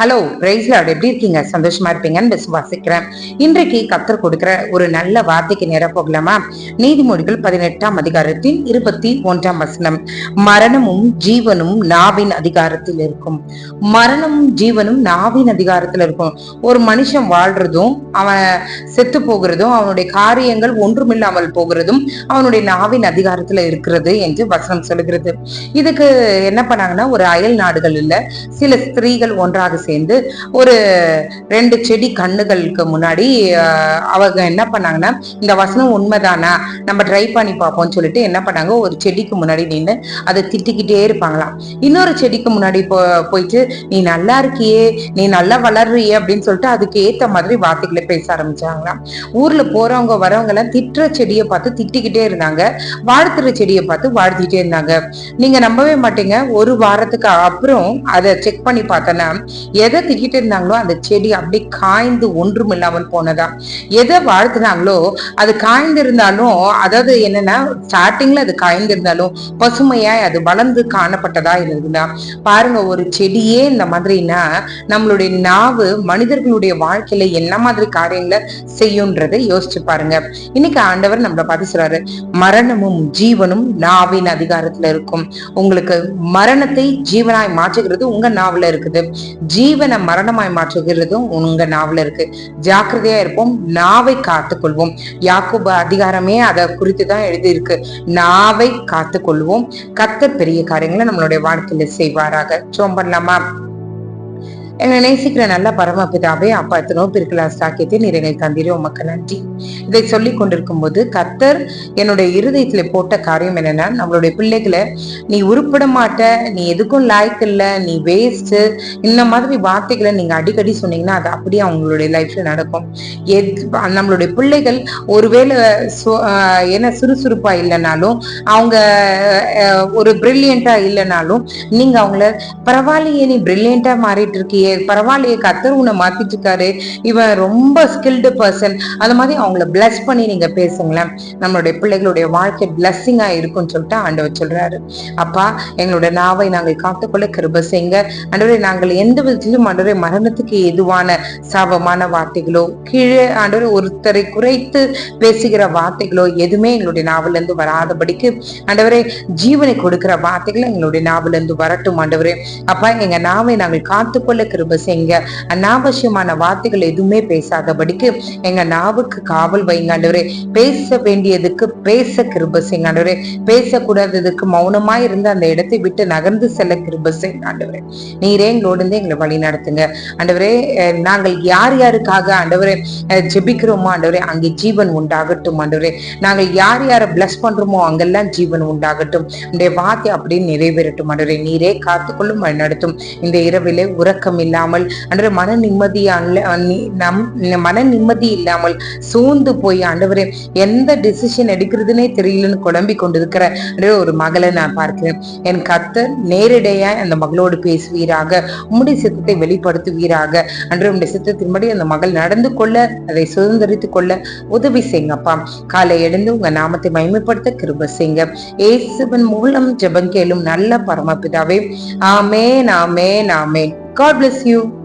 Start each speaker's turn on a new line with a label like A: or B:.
A: Hello பிரைஸ்லாட் எப்படி இருக்கீங்க? சந்தோஷமா இருப்பீங்கன்னு விசுவாசிக்கிறேன் இன்றைக்கு கத்தர் கொடுக்கிற ஒரு நல்ல வார்த்தைக்கு நேர போகலாமா? நீதிமொழிகள் பதினெட்டாம் அதிகாரத்தின் இருபத்தி ஒன்றாம் வசனம். மரணமும் ஜீவனும் நாவின் அதிகாரத்தில் இருக்கும். மரணமும் ஜீவனும் நாவின் அதிகாரத்தில் இருக்கும். ஒரு மனுஷன் வாழ்றதும் அவன் செத்து போகிறதும் அவனுடைய காரியங்கள் ஒன்றுமில்லாமல் போகிறதும் அவனுடைய நாவின் அதிகாரத்துல இருக்கிறது என்று வசனம் சொல்லுகிறது. இதுக்கு என்ன பண்ணாங்கன்னா ஒரு அயல் நாடுகள் இல்ல சில ஸ்திரீகள் ஒன்றாக சேர்ந்து ஒரு ரெண்டு செடி கண்ணுகளுக்கு முன்னாடி அவங்க என்ன பண்ணாங்கன்னா இந்த வசனம் உண்மைதானா? நம்ம ட்ரை பண்ணி பார்ப்போம்னு சொல்லிட்டு என்ன பண்ணாங்க? ஒரு செடிக்கு முன்னாடி நின்று அதை திட்டிக்கிட்டே இருப்பாங்களாம். இன்னொரு செடிக்கு முன்னாடி போ போயிட்டு நீ நல்லா இருக்கியே நீ நல்லா வளர்றியே அப்படின்னு சொல்லிட்டு அதுக்கு ஏத்த மாதிரி வார்த்தைகளை பேச ஆரம்பிச்சாங்களாம். ஊர்ல போறவங்க வரவங்க எல்லாம் திட்டுற செடியை பார்த்து திட்டிக்கிட்டே இருந்தாங்க. வாழ்த்துற செடியை பார்த்து வாழ்த்திட்டே இருந்தாங்க. நீங்க நம்பவே மாட்டீங்க. ஒரு வாரத்துக்கு அப்புறம் அதை செக் பண்ணி பார்த்தோன்னா எதை திட்டிட்டு இருந்தாங்களோ அந்த செடி அப்படி காய்ந்து ஒன்றும் இல்லாமல் போனதா? எதை வாழ்த்துனாங்களோ அது காய்ந்து இருந்தாலும் அதாவது என்னன்னா ஸ்டார்டிங்ல அது காய்ந்து இருந்தாலும் பசுமையாய் அது வளர்ந்து காணப்பட்டதா இருந்ததா பாருங்க ஒரு செடியே இந்த மாதிரினா நம்மளுடைய நாவு மனிதர்களுடைய வாழ்க்கையில என்ன மாதிரி காரியங்களை செய்யும்ன்றதை யோசிச்சு பாருங்க. இன்னைக்கு ஆண்டவர் நம்மளை பார்த்து சொல்றாரு மரணமும் ஜீவனும் நாவின் அதிகாரத்துல இருக்கும். உங்களுக்கு மரணத்தை ஜீவனாய் மாற்றுகிறது உங்க நாவுல இருக்குது. ஜீ ஜீவனை மரணமாய் மாற்றுகிறதும் உங்க நாவல இருக்கு. ஜாக்கிரதையா இருப்போம். நாவை காத்துக்கொள்வோம். யாக்குப அதிகாரமே அதை குறித்து தான் எழுதியிருக்கு. நாவை காத்துக்கொள்வோம். கத்த பெரிய காரியங்களை நம்மளுடைய வாழ்க்கையில செய்வாராக. சோம் பண்ணலாமா என்னை நேசிக்கிற நல்ல பரமபிதாவே அப்பா எத்தனோ பிரிக்கலா சாக்கியத்தை எங்களுக்கு தந்திரே. உமக்கு நன்றி. இதை சொல்லி கொண்டிருக்கும் போது கத்தர் என்னுடைய இருதயத்துல போட்ட காரியம் என்னன்னா நம்மளுடைய பிள்ளைகளை நீ உருப்பிட மாட்ட நீ எதுக்கும் லாய்க்கு இல்லை நீ வேஸ்ட் இந்த மாதிரி வார்த்தைகளை நீங்க அடிக்கடி சொன்னீங்கன்னா அது அப்படியே அவங்களுடைய லைஃப்ல நடக்கும். எத்- நம்மளுடைய பிள்ளைகள் ஒருவேளை சு- ஆஹ் என்ன சுறுசுறுப்பா இல்லைனாலும் அவங்க ஒரு பிரில்லியண்டா இல்லைனாலும் நீங்க அவங்கள பரவாயில்லையே நீ பிரில்லியண்டா மாறிட்டு இருக்கியே பரவாயில்லையே கத்தர் உன்னை மாத்திட்டு இருக்காரு இவன் ரொம்ப ஸ்கில்டு பர்சன் அது மாதிரி அவங்கள பிளஸ் பண்ணி நீங்க பேசுங்களேன். நம்மளுடைய பிள்ளைகளுடைய வாழ்க்கை பிளஸ்ஸிங்கா இருக்கும்னு சொல்லிட்டு ஆண்டவர் சொல்றாரு. அப்பா எங்களுடைய நாவை நாங்கள் காத்துக்கொள்ள கிருப செய்யுங்க. ஆண்டவரை நாங்கள் எந்த விதத்திலும் ஆண்டவரை மரணத்துக்கு எதுவான சாபமான வார்த்தைகளோ கீழே ஆண்டவர் ஒருத்தரை குறைத்து பேசுகிற வார்த்தைகளோ எதுவுமே எங்களுடைய நாவில இருந்து வராதபடிக்கு ஆண்டவரே ஜீவனை கொடுக்கிற வார்த்தைகள் எங்களுடைய நாவில இருந்து வரட்டும் ஆண்டவரே. அப்பா எங்க நாவை நாங்கள் காத்துக்கொள்ள கிருப செய்யுங்க. அனாவசியமான வார்த்தைகள் எதுவுமே பேசாதபடிக்கு எங்க நாவுக்கு காவல் வைங்க ஆண்டவரே. பேச வேண்டியதுக்கு பேச கிருப செய்யுங்க ஆண்டவரே. பேசக்கூடாததுக்கு மௌனமா இருந்து அந்த இடத்தை விட்டு நகர்ந்து செல்ல கிருப செய்யுங்க ஆண்டவரே. நீரே எங்களோடு இருந்து எங்களை வழி நடத்துங்க. ஆண்டவரே நாங்கள் யார் யாருக்காக ஆண்டவரே ஜெபிக்கிறோமோ ஆண்டவரே அங்கே ஜீவன் உண்டாகட்டும் ஆண்டவரே. நாங்கள் யார் யாரை பிளஸ் பண்றோமோ அங்கெல்லாம் ஜீவன் உண்டாகட்டும். இந்த வார்த்தை அப்படின்னு நிறைவேறட்டும் ஆண்டவரே. நீரே காத்துக்கொள்ளும் வழி நடத்தும் இந்த இரவிலே உறக்கம் இல்லாமல் ஆண்டவரே மன நிம்மதியான நம் மன நிம்மதி இல்லாமல் சூழ்ந்து போய் ஆண்டவரே எந்த டிசிஷன் எடுக்கிறதுனே தெரியலன்னு குழம்பி கொண்டிருக்கிற ஒரு மகளை நான் பார்க்கிறேன். என் கத்த நேரடியா அந்த மகளோடு பேசுவீராக உம்முடைய சித்தத்தை வெளிப்படுத்துவீராக. அன்று உம்முடைய சித்தத்தின்படி அந்த மகள் நடந்து கொள்ள அதை சுதந்திரித்து கொள்ள உதவி செய்யுங்கப்பா காலை எழுந்து உங்க நாமத்தை மயமைப்படுத்த கிருப செய்யுங்க. ஏசுவன் மூலம் ஜெபம் கேளும் நல்ல பரமபிதாவே. ஆமேன் ஆமேன் ஆமேன். God bless you